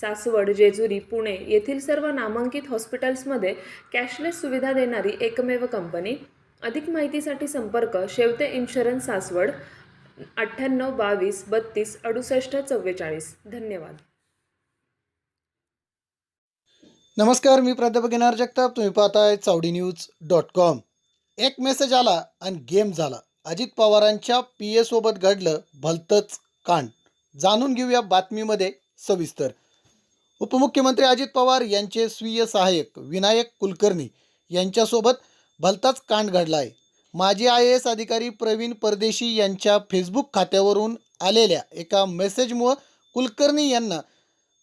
सासवड जेजुरी पुणे येथील सर्व नामांकित हॉस्पिटल्समध्ये कॅशलेस सुविधा देणारी एकमेव कंपनी. अधिक माहितीसाठी संपर्क शेवते इन्शुरन्स सासवड अठ्ठ्याण्णव बावीस बत्तीस अडुसष्ट चव्वेचाळीस. धन्यवाद. नमस्कार मी प्राध्यापक येणार जगताप. तुम्ही पाहताय चावडी न्यूज डॉट कॉम. एक मेसेज आला आणि गेम झाला. अजित पवारांच्या पी एसोबत सोबत घडलं भलतंच कांड. जाणून घेऊया बातमीमध्ये सविस्तर. उपमुख्यमंत्री अजित पवार यांचे स्वीय सहाय्यक विनायक कुलकर्णी यांच्यासोबत भलताच कांड घडला आहे माजी आय ए एस अधिकारी प्रवीण परदेशी यांच्या फेसबुक खात्यावरून आलेल्या एका मेसेजमुळं कुलकर्णी यांना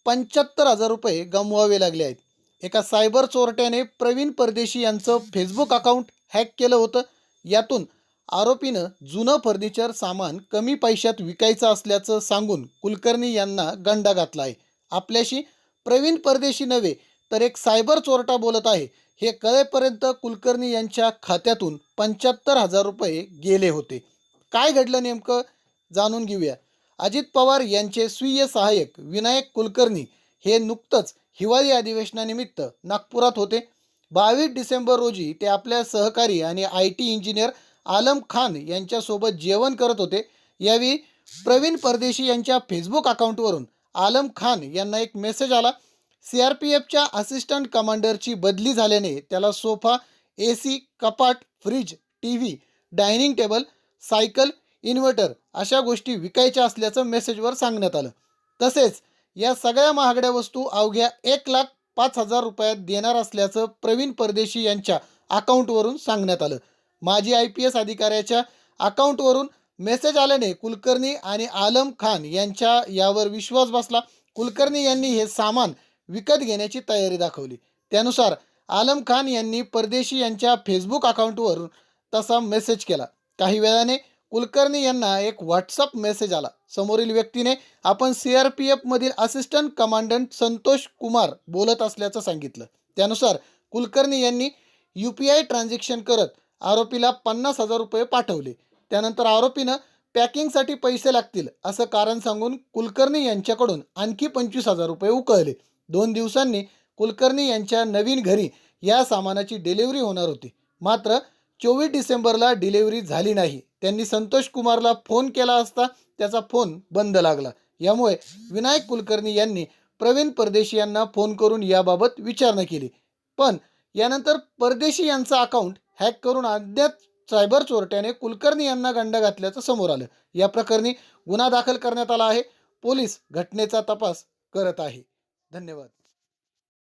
पंच्याहत्तर हजार रुपये गमवावे लागले आहेत. एका सायबर चोरट्याने प्रवीण परदेशी यांचं फेसबुक अकाउंट हॅक केलं होतं. यातून आरोपीनं जुनं फर्निचर सामान कमी पैशात विकायचं असल्याचं सांगून कुलकर्णी यांना गंडा घातला आहे आपल्याशी प्रवीण परदेशी नव्हे तर एक सायबर चोरटा बोलत आहे. हे कळेपर्यंत कुलकर्णी यांच्या खात्यातून पंच्याहत्तर हजार रुपये गेले होते. काय घडलं नेमकं? जाणून घेऊया. अजित पवार यांचे स्वीय सहाय्यक विनायक कुलकर्णी हे नुकतंच हिवाळी अधिवेशनानिमित्त नागपुरात होते. बावीस डिसेंबर रोजी ते आपल्या सहकारी आणि I T engineer Alam Khan यांच्यासोबत जेवण करत होते. यावेळी प्रवीण परदेशी यांच्या फेसबुक अकाउंटवरून आलम खान यांना एक मेसेज आला. सी आर पी एफच्या असिस्टंट कमांडरची बदली झाल्याने त्याला सोफा ए सी कपाट fridge T V dining table cycle inverter अशा गोष्टी विकायच्या असल्याचं मेसेजवर सांगण्यात आलं. तसेच या सगळ्या महागड्या वस्तू अवघ्या एक लाख पाच हजार रुपयात देणार असल्याचं प्रवीण परदेशी यांच्या अकाउंटवरून सांगण्यात आलं. माजी आय पी एस अधिकाऱ्याच्या अकाउंटवरून मेसेज आल्याने कुलकर्णी आणि आलम खान यांच्या यावर विश्वास बसला. कुलकर्णी यांनी हे सामान विकत घेण्याची तयारी दाखवली. त्यानुसार आलम खान यांनी परदेशी यांच्या फेसबुक अकाउंटवरून तसा मेसेज केला. काही वेळाने कुलकर्णी यांना एक व्हॉट्सअप मेसेज आला. समोरील व्यक्तीने आपण सी आर पी एफमधील असिस्टंट कमांडंट संतोष कुमार बोलत असल्याचं सांगितलं. त्यानुसार कुलकर्णी यांनी यू पी आय ट्रान्झॅक्शन करत आरोपीला पन्नास हजार रुपये पाठवले. त्यानंतर आरोपीनं पॅकिंगसाठी पैसे लागतील असं कारण सांगून कुलकर्णी यांच्याकडून आणखी पंचवीस हजार रुपये उकळले. दोन दिवसांनी कुलकर्णी यांच्या नवीन घरी या सामानाची डिलिव्हरी होणार होती. मात्र चोवीस डिसेंबरला डिलिव्हरी झाली नाही. त्यांनी संतोष कुमारला फोन केला असता त्याचा फोन बंद लागला. यामुळे विनायक कुलकर्णी यांनी प्रवीण परदेशी यांना फोन करून याबाबत विचारणा केली. पण यानंतर परदेशी यांचा अकाउंट हॅक करून अद्याप सायबर चोरट्याने कुलकर्णी यांना गंड घातल्याचं समोर आलं. या प्रकरणी गुन्हा दाखल करण्यात आला आहे. पोलीस घटनेचा तपास करत आहे. धन्यवाद.